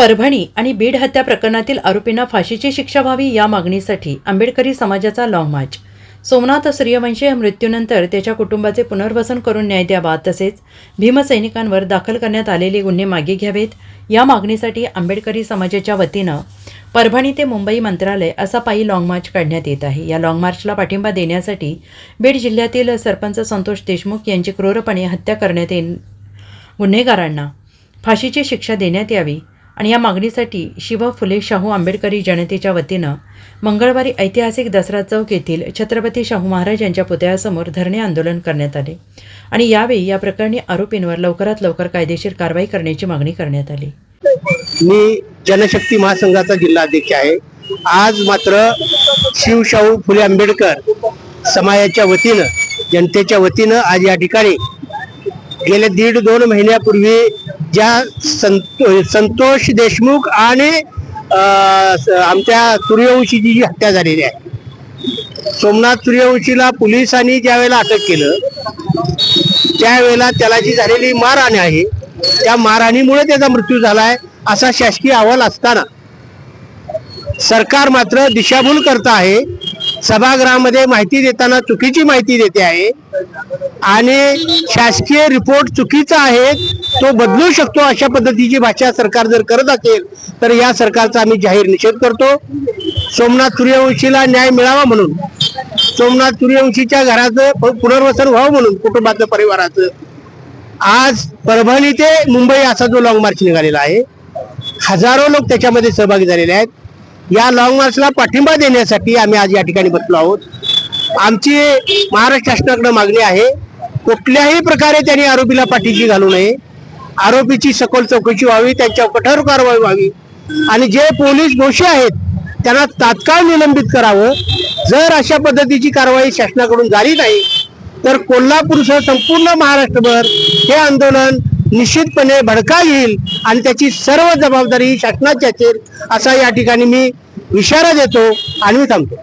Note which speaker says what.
Speaker 1: परभणी आणि बीड हत्या प्रकरणातील आरोपींना फाशीची शिक्षा व्हावी या मागणीसाठी आंबेडकरी समाजाचा लाँग मार्च. सोमनाथ सूर्यवंशी या मृत्यूनंतर त्याच्या कुटुंबाचे पुनर्वसन करून न्याय द्यावा तसेच भीमसैनिकांवर दाखल करण्यात आलेले गुन्हे मागे घ्यावेत. या मागणीसाठी आंबेडकरी समाजाच्या वतीनं परभणी ते मुंबई मंत्रालय असा पायी लाँग मार्च काढण्यात येत आहे. या लाँग मार्चला पाठिंबा देण्यासाठी बीड जिल्ह्यातील सरपंच संतोष देशमुख यांची क्रूरपणे हत्या करण्यात येईल. गुन्हेगारांना फाशीची शिक्षा देण्यात यावी. आणि या मागणीसाठी शिव फुले शाहू आंबेडकरी जनतेच्या वतीनं मंगळवारी ऐतिहासिक दसरा चौक येथील छत्रपती शाहू महाराज यांच्या पुतळ्यासमोर धरणे आंदोलन करण्यात आले. आणि यावेळी या प्रकरणी आरोपींवर लवकरात लवकर कायदेशीर कारवाई करण्याची मागणी करण्यात आली.
Speaker 2: मी जनशक्ती महासंघाचा जिल्हाध्यक्ष आहे. आज मात्र शिवशाहू फुले आंबेडकर समाजाच्या वतीनं जनतेच्या वतीनं आज या ठिकाणी गेल्या दीड दोन महिन्यापूर्वी ज्या संतो संतोष देशमुख आणि आमच्या सूर्यवंशीची जी हत्या झालेली आहे. सोमनाथ सूर्यवंशीला पोलिसांनी ज्या वेळेला अटक केलं त्यावेळेला त्याला जी झालेली मारहाण आहे त्या मारहाणीमुळे त्याचा मृत्यू झालाय असा शासकीय अहवाल असताना. सरकार मात्र दिशाभूल करत आहे सभागृहामध्ये माहिती देताना चुकीची माहिती देते आहे आणि शासकीय रिपोर्ट चुकीचा आहे तो बदलू शकतो अशा पद्धतीची भाषा सरकार जर करत असेल तर या सरकारचा आम्ही जाहीर निषेध करतो. सोमनाथ सूर्यवंशीला न्याय मिळावा म्हणून सोमनाथ सूर्यवंशीच्या घराचं पुनर्वसन व्हावं म्हणून कुटुंबाचं परिवाराचं. आज परभणी ते मुंबई असा जो लॉंग मार्च निघालेला आहे हजारो लोक त्याच्यामध्ये सहभागी झालेले आहेत. या लॉंग मार्चला पाठिंबा देण्यासाठी आम्ही आज या ठिकाणी बसलो आहोत. आमची महाराष्ट्र शासनाकडे मागणी आहे कुठल्याही प्रकारे त्यांनी आरोपीला पाठीशी घालू नये. आरोपीची सखोल चौकशी व्हावी त्यांच्यावर कठोर कारवाई व्हावी. आणि जे पोलीस दोषी आहेत त्यांना तात्काळ निलंबित करावं. जर अशा पद्धतीची कारवाई शासनाकडून झाली नाही तर कोल्हापूरसह संपूर्ण महाराष्ट्रभर हे आंदोलन निश्चितपणे भडका येईल आणि त्याची सर्व जबाबदारी शासनाची असेल असा या ठिकाणी मी इशारा देतो आणि मी थांबतो.